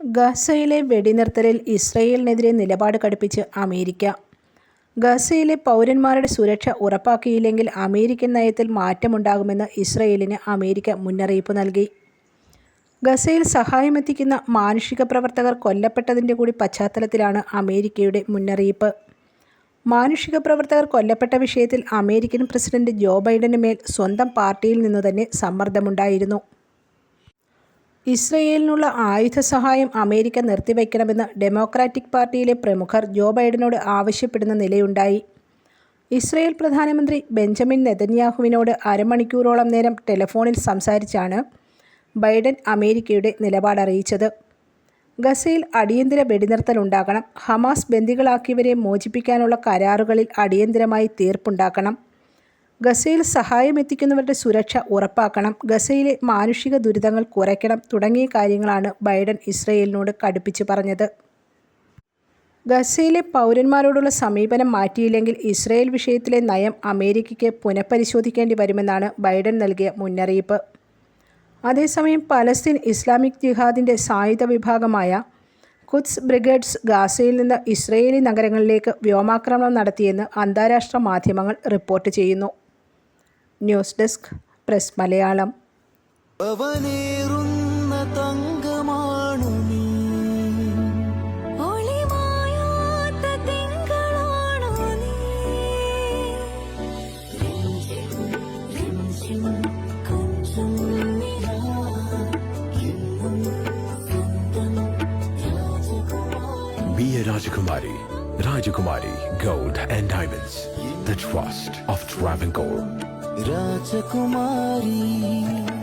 ഗസയിലെ വെടിനിർത്തലിൽ ഇസ്രയേലിനെതിരെ നിലപാട് കടുപ്പിച്ച് അമേരിക്ക. ഗസയിലെ പൗരന്മാരുടെ സുരക്ഷ ഉറപ്പാക്കിയില്ലെങ്കിൽ അമേരിക്കൻ നയത്തിൽ മാറ്റമുണ്ടാകുമെന്ന് ഇസ്രയേലിന് അമേരിക്ക മുന്നറിയിപ്പ് നൽകി. ഗസയിൽ സഹായമെത്തിക്കുന്ന മാനുഷിക പ്രവർത്തകർ കൊല്ലപ്പെട്ടതിന്റെ കൂടി പശ്ചാത്തലത്തിലാണ് അമേരിക്കയുടെ മുന്നറിയിപ്പ്. മാനുഷിക പ്രവർത്തകർ കൊല്ലപ്പെട്ട വിഷയത്തിൽ അമേരിക്കൻ പ്രസിഡന്റ് ജോ ബൈഡന് മേൽ സ്വന്തം പാർട്ടിയിൽ നിന്നു തന്നെ സമ്മർദ്ദമുണ്ടായിരുന്നു. ഇസ്രയേലിനുള്ള ആയുധ സഹായം അമേരിക്ക നിർത്തിവെക്കണമെന്ന് ഡെമോക്രാറ്റിക് പാർട്ടിയിലെ പ്രമുഖർ ജോ ബൈഡനോട് ആവശ്യപ്പെടുന്ന നിലയുണ്ടായി. ഇസ്രയേൽ പ്രധാനമന്ത്രി ബെഞ്ചമിൻ നെതന്യാഹുവിനോട് അരമണിക്കൂറോളം നേരം ടെലിഫോണിൽ സംസാരിച്ചാണ് ബൈഡൻ അമേരിക്കയുടെ നിലപാടറിയിച്ചത്. ഗസയിൽ അടിയന്തര വെടിനിർത്തൽ വെടിനിർത്തലുണ്ടാകണം. ഹമാസ് ബന്ദികളാക്കിയവരെ മോചിപ്പിക്കാനുള്ള കരാറുകളിൽ അടിയന്തരമായി തീർപ്പുണ്ടാക്കണം. ഗസയിൽ സഹായമെത്തിക്കുന്നവരുടെ സുരക്ഷ ഉറപ്പാക്കണം. ഗസയിലെ മാനുഷിക ദുരിതങ്ങൾ കുറയ്ക്കണം തുടങ്ങിയ കാര്യങ്ങളാണ് ബൈഡൻ ഇസ്രയേലിനോട് കടുപ്പിച്ചു പറഞ്ഞത്. ഗസയിലെ പൗരന്മാരോടുള്ള സമീപനം മാറ്റിയില്ലെങ്കിൽ ഇസ്രയേൽ വിഷയത്തിലെ നയം അമേരിക്കയ്ക്ക് പുനഃപരിശോധിക്കേണ്ടി വരുമെന്നാണ് ബൈഡൻ നൽകിയ മുന്നറിയിപ്പ്. അതേസമയം പലസ്തീൻ ഇസ്ലാമിക് ജിഹാദിന്റെ സായുധ വിഭാഗമായ കുത്സ് ബ്രിഗേഡ്സ് ഗാസയിൽ നിന്ന് ഇസ്രയേലി നഗരങ്ങളിലേക്ക് വ്യോമാക്രമണം നടത്തിയെന്ന് അന്താരാഷ്ട്ര മാധ്യമങ്ങൾ റിപ്പോർട്ട് ചെയ്യുന്നു. ന്യൂസ് ഡെസ്ക് പ്രസ് മലയാളം തങ്കമാണു Be a Rajakumari. Rajakumari Gold and Diamonds. The trust of Travancore. Rajkumari.